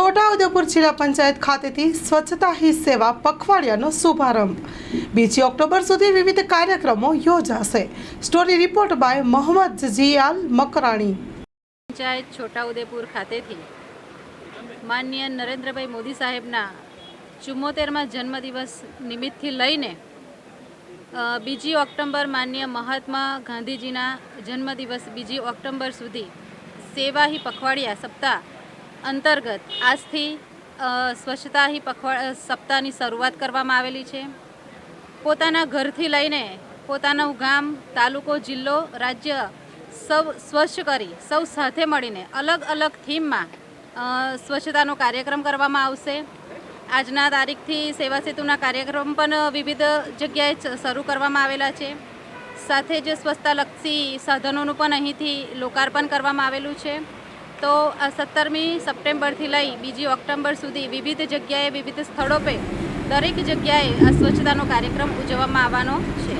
છોટાઉદેપુર જિલ્લા પંચાયત ખાતેથી સ્વચ્છતા હી સેવા પખવાડિયાનો શુભારંભ. બીજી ઓક્ટોબર સુધી વિવિધ કાર્યક્રમો યોજાશે. Story report by Mohammad Jiyal Makrani. Panchayat Chhotaudepur ખાતેથી માનનીય નરેન્દ્રભાઈ મોદી સાહેબના ચુમ્મોતેરમાં જન્મદિવસ નિમિત્તથી લઈને બીજી ઓક્ટોબર માનનીય મહાત્મા ગાંધીજીના જન્મદિવસ બીજી ઓક્ટોબર સુધી સેવા હી પખવાડિયા સપ્તાહ અંતર્ગત આજથી સ્વચ્છતા હી પખવા સપ્તાહની શરૂઆત કરવામાં આવેલી છે. પોતાના ઘરથી લઈને પોતાનું ગામ, તાલુકો, જિલ્લો, રાજ્ય સૌ સ્વચ્છ કરી, સૌ સાથે મળીને અલગ અલગ થીમમાં સ્વચ્છતાનો કાર્યક્રમ કરવામાં આવશે. આજના તારીખથી સેવા સેતુના કાર્યક્રમ પણ વિવિધ જગ્યાએ શરૂ કરવામાં આવેલા છે. સાથે જ સ્વચ્છતાલક્ષી સાધનોનું પણ અહીંથી લોકાર્પણ કરવામાં આવેલું છે. તો આ સત્તરમી સપ્ટેમ્બરથી લઈ બીજી ઓક્ટોબર સુધી વિવિધ જગ્યાએ વિવિધ સ્થળો પર દરેક જગ્યાએ આ સ્વચ્છતાનો કાર્યક્રમ ઉજવવામાં આવવાનો છે.